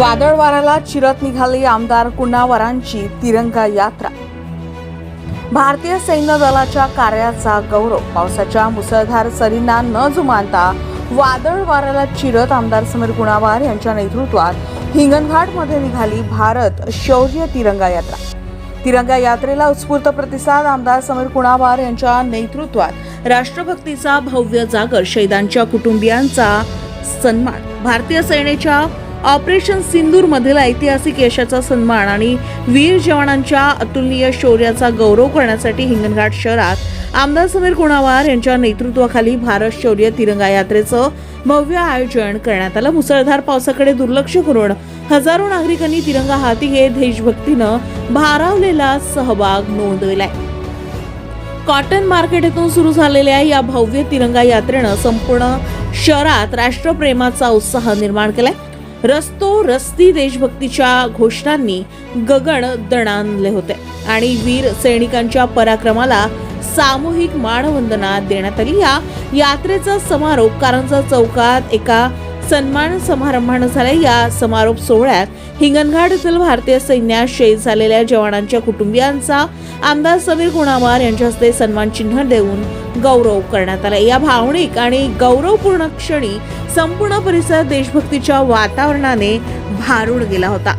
वादळ वाऱ्याला चिरत निघाली आमदार कुणावरांची तिरंगा यात्रा. भारतीय सैन्य दलाच्या कार्याचा गौरव. पावसाच्या मुसळधार सरींना न जुमानता वादळ वाऱ्याला चिरत आमदार समीर कुणावार यांच्या नेतृत्वात हिंगणघाटमध्ये निघाली भारत शौर्य तिरंगा यात्रा. तिरंगा यात्रेला उत्स्फूर्त प्रतिसाद आमदार समीर कुणावार यांच्या नेतृत्वात राष्ट्रभक्तीचा भव्य जागर शहीदांच्या कुटुंबियांचा सन्मान. भारतीय सेनेच्या ऑपरेशन सिंदूर मधील ऐतिहासिक यशाचा सन्मान आणि वीर जवानांच्या अतुलनीय शौर्याचा गौरव करण्यासाठी हिंगणघाट शहरात आमदार समीर कुणावार यांच्या नेतृत्वाखाली भारत शौर्य तिरंगा यात्रेचं भव्य आयोजन करण्यात आलं. मुसळधार पावसाकडे दुर्लक्ष करून हजारो नागरिकांनी तिरंगा हाती घेत देशभक्तीनं भारावलेला सहभाग नोंदविलाय. कॉटन मार्केट येथून सुरू झालेल्या या भव्य तिरंगा यात्रेनं संपूर्ण शहरात राष्ट्रप्रेमाचा उत्साह निर्माण केलाय. रस्तो रस्ती देशभक्तीच्या घोषणांनी गगन दणाणले होते. आणि वीर सैनिकांच्या पराक्रमाला सामूहिक मानवंदना देण्यात आली. या यात्रेचा समारोप कारंजा चौकात एका सन्मान समारंभानं झाला या समारोप सोहळ्यात हिंगणघाट येथील भारतीय सैन्यात शहीद झालेल्या जवानांच्या कुटुंबियांचा आमदार समीर गुणावार यांच्या हस्ते सन्मान चिन्ह देऊन गौरव करण्यात आला या भावनिक आणि गौरवपूर्ण क्षणी संपूर्ण परिसर देशभक्तीच्या वातावरणाने भारून गेला होता.